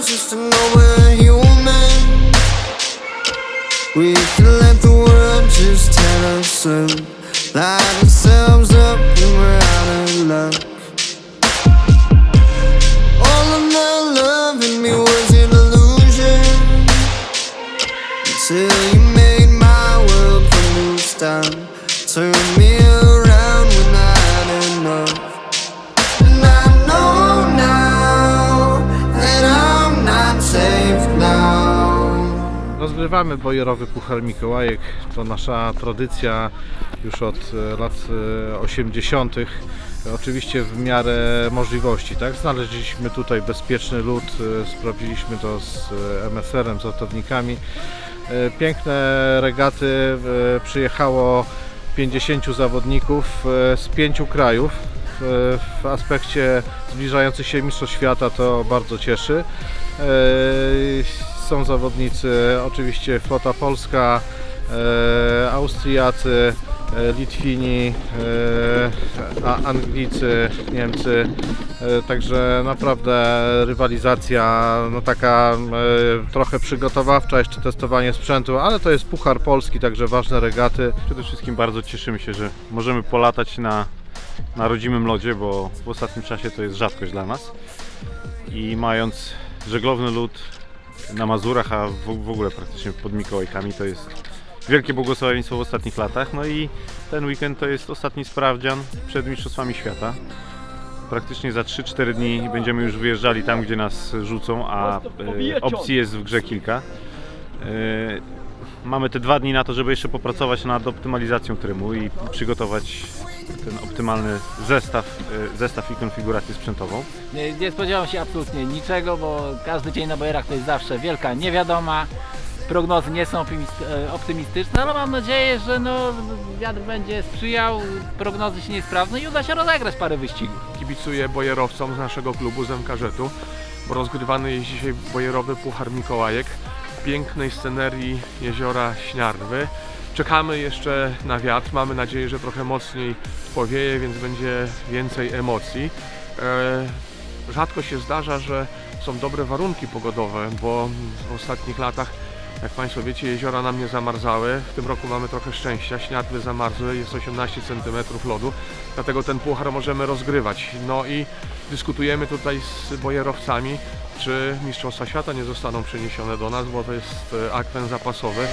just to know we're human. We can let the world just tell us up, light ourselves up Rozgrywamy bojerowy Puchar Mikołajek. To nasza tradycja już od e, lat e, 80. Oczywiście w miarę możliwości. Tak? Znaleźliśmy tutaj bezpieczny lód, e, sprawdziliśmy to z e, MSR-em, z ratownikami. E, Piękne regaty. e, Przyjechało 50 zawodników e, z pięciu krajów. W- W aspekcie zbliżających się Mistrzostw Świata to bardzo cieszy. Są zawodnicy, oczywiście flota polska, e, Austriacy, e, Litwini, e, Anglicy, Niemcy. Także naprawdę rywalizacja no taka trochę przygotowawcza, jeszcze testowanie sprzętu, ale to jest Puchar Polski, także ważne regaty. Przede wszystkim bardzo cieszymy się, że możemy polatać na, na rodzimym lodzie, bo w ostatnim czasie to jest rzadkość dla nas. I mając żeglowny lód na Mazurach, a w, w ogóle praktycznie pod Mikołajkami, to jest wielkie błogosławieństwo w ostatnich latach. No i ten weekend to jest ostatni sprawdzian przed Mistrzostwami Świata. Praktycznie za 3-4 dni będziemy już wyjeżdżali tam, gdzie nas rzucą, a e, opcji jest w grze kilka. E, Mamy te dwa dni na to, żeby jeszcze popracować nad optymalizacją trymu i przygotować ten optymalny zestaw, e, zestaw i konfigurację sprzętową. Nie, nie spodziewam się absolutnie niczego, bo każdy dzień na bojerach to jest zawsze wielka niewiadoma. Prognozy nie są optymist- e, optymistyczne, ale mam nadzieję, że no, wiatr będzie sprzyjał, prognozy się nie sprawdzą i uda się rozegrać parę wyścigów. kibicuję bojerowcom z naszego klubu z MKŻ-u, bo rozgrywany jest dzisiaj bojerowy Puchar Mikołajek w pięknej scenerii jeziora Śniarwy. Czekamy jeszcze na wiatr, mamy nadzieję, że trochę mocniej powieje, więc będzie więcej emocji. E, rzadko się zdarza, że są dobre warunki pogodowe, bo w ostatnich latach jak Państwo wiecie, jeziora nam nie zamarzały. W tym roku mamy trochę szczęścia. Śniadły zamarzły, jest 18 cm lodu, dlatego ten puchar możemy rozgrywać. No i dyskutujemy tutaj z bojerowcami, czy Mistrzostwa Świata nie zostaną przeniesione do nas, bo to jest e, akwen zapasowy.